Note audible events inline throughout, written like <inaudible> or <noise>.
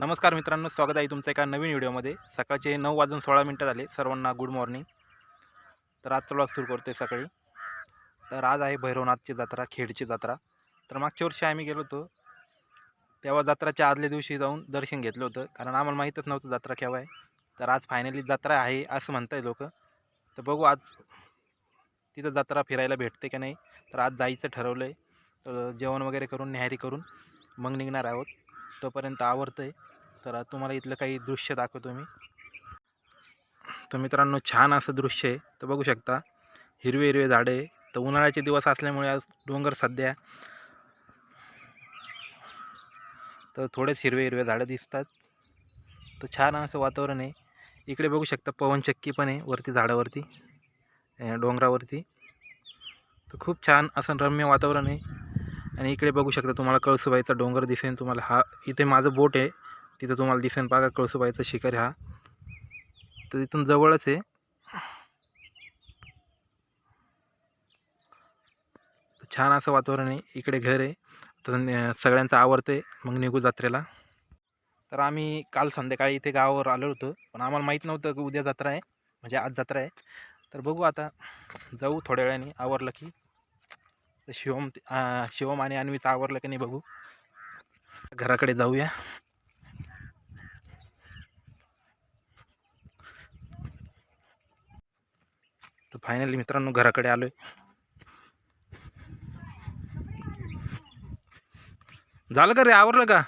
नमस्कार मित्रांनो स्वागत आहे तुमचं एका नवीन व्हिडिओमध्ये. सकाळचे नऊ वाजून सोळा मिनटं झाले सर्वांना गुड मॉर्निंग तर आजचा ब्लॉग सुरू करतो आहे सकाळी. तर आज आहे भैरवनाथची जत्रा खेडची जत्रा. तर मागच्या वर्षी आम्ही गेलो होतो. तेव्हा जत्राच्या आदल्या दिवशी जाऊन दर्शन घेतलं होतं कारण आम्हाला माहीतच नव्हतं जत्रा केव्हा आहे. तर आज फायनली जत्रा आहे असं म्हणताय लोक. तर बघू आज तिथं जत्रा फिरायला भेटते का नाही. तर आज जायचं ठरवलं आहे तर जेवण वगैरे करून न्याहारी करून मग निघणार आहोत. तोपर्यंत आवडतं आहे तर तुम्हाला इथलं काही दृश्य दाखवतो मी. तर मित्रांनो छान असं दृश्य आहे. तर बघू शकता हिरवे हिरवे झाडे. आहे तर उन्हाळ्याचे दिवस असल्यामुळे आज डोंगर सध्या. तर थोडेच हिरवे हिरवे झाडं दिसतात. तर छान असं वातावरण आहे. इकडे बघू शकता पवनचक्की पण आहे वरती झाडावरती. डोंगरावरती. तर खूप छान असं रम्य वातावरण आहे. आणि इकडे बघू शकता तुम्हाला कळसुबाईचा डोंगर दिसेल तुम्हाला हा इथे माझं बोट आहे. तिथं तुम्हाला दिसेल बघा कळसूबाईचा शिखर हा. तर इथून जवळच आहे. छान असं वातावरण आहे. इकडे घर आहे. तर सगळ्यांचं आवडते मग निघू जत्रेला. तर आम्ही काल संध्याकाळी इथे गावावर आलो होतो. पण आम्हाला माहीत नव्हतं की उद्या जत्रा आहे. म्हणजे आज जत्रा आहे. तर बघू आता. जाऊ थोड्या वेळाने. आवरलं की. तर शिवम शिवम आणि अन्वीचं आवरलं की नाही बघू. घराकडे जाऊया. तर फायनली मित्रांनो घराकडे आलोय. झालं का रे? आवरलं का?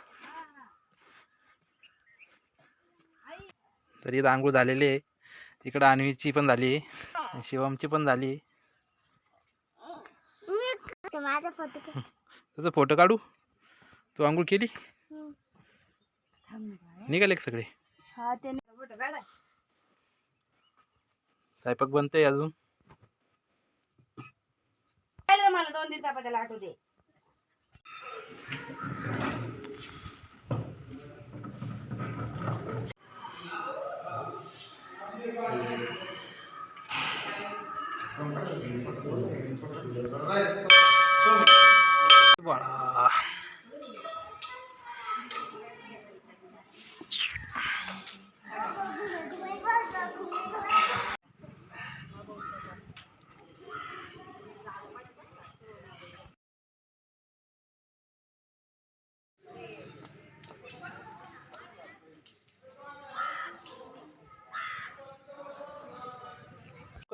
तरी इथं आंघोळ झालेली आहे. इकडं अन्वीची पण झाली आहे. शिवमची पण झाली <laughs> त्याचा फोटो काढू? तू आंघोळ केली? निघाले सगळे? स्वयंपाक बनतोय अजून? मला दोन तीन चपात्या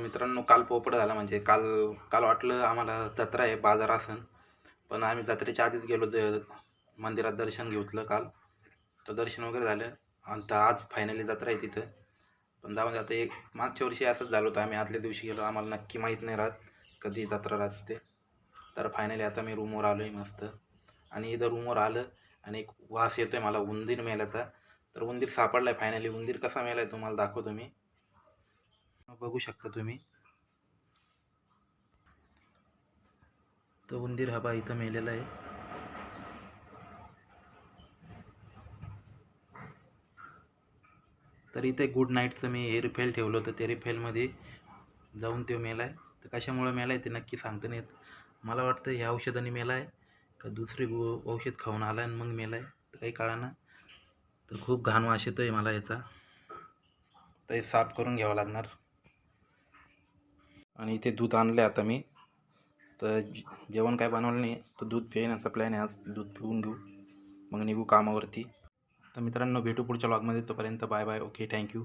मित्रांनो काल पोपट झाला म्हणजे काल काल वाटलं आम्हाला जत्रा आहे बाजार असन. पण आम्ही जत्रेच्या आधीच गेलो ज मंदिरात दर्शन घेतलं काल. तर दर्शन वगैरे झालं. आणि तर आज फायनली जत्रा आहे तिथं. पण जाऊन आता एक मागच्या वर्षी असंच झालं होतं. आम्ही आदल्या दिवशी गेलो. आम्हाला नक्की माहीत नाही राहत कधी जत्रा राहते तर फायनली आता मी रूमवर आलो आहे मस्त. आणि इथं रूमवर आलं आणि एक वास येतो आहे मला उंदीर मेल्याचा. तर उंदीर सापडला आहे फायनली उंदीर कसा मेला आहे तुम्हाला दाखवतो मी. बघू शकता तुम्ही. तो उंदीर हा बा इथं मेलेला आहे. तर इथे गुड नाईटचं मी हे रिफेल ठेवलं होतं. ते रिफेलमध्ये जाऊन तो मेला आहे तर कशामुळं मेला आहे ते नक्की सांगता नाही येत. मला वाटतं ह्या औषधाने मेला आहे का दुसरी औषध खाऊन आला आणि मग मेला आहे तर काही काळानं. तर खूप घाण वास येतो आहे मला याचा. तर हे साफ करून घ्यावं लागणार. आणि इथे दूध आणलं आहे आता मी. तर जेवण काय बनवलं नाही तर दूध पिण्याचा प्लॅन आहे आज. दूध पिऊन घेऊ. मग निघू कामावरती. तर मित्रांनो भेटू पुढच्या लॉगमध्ये तोपर्यंत बाय बाय ओके थँक्यू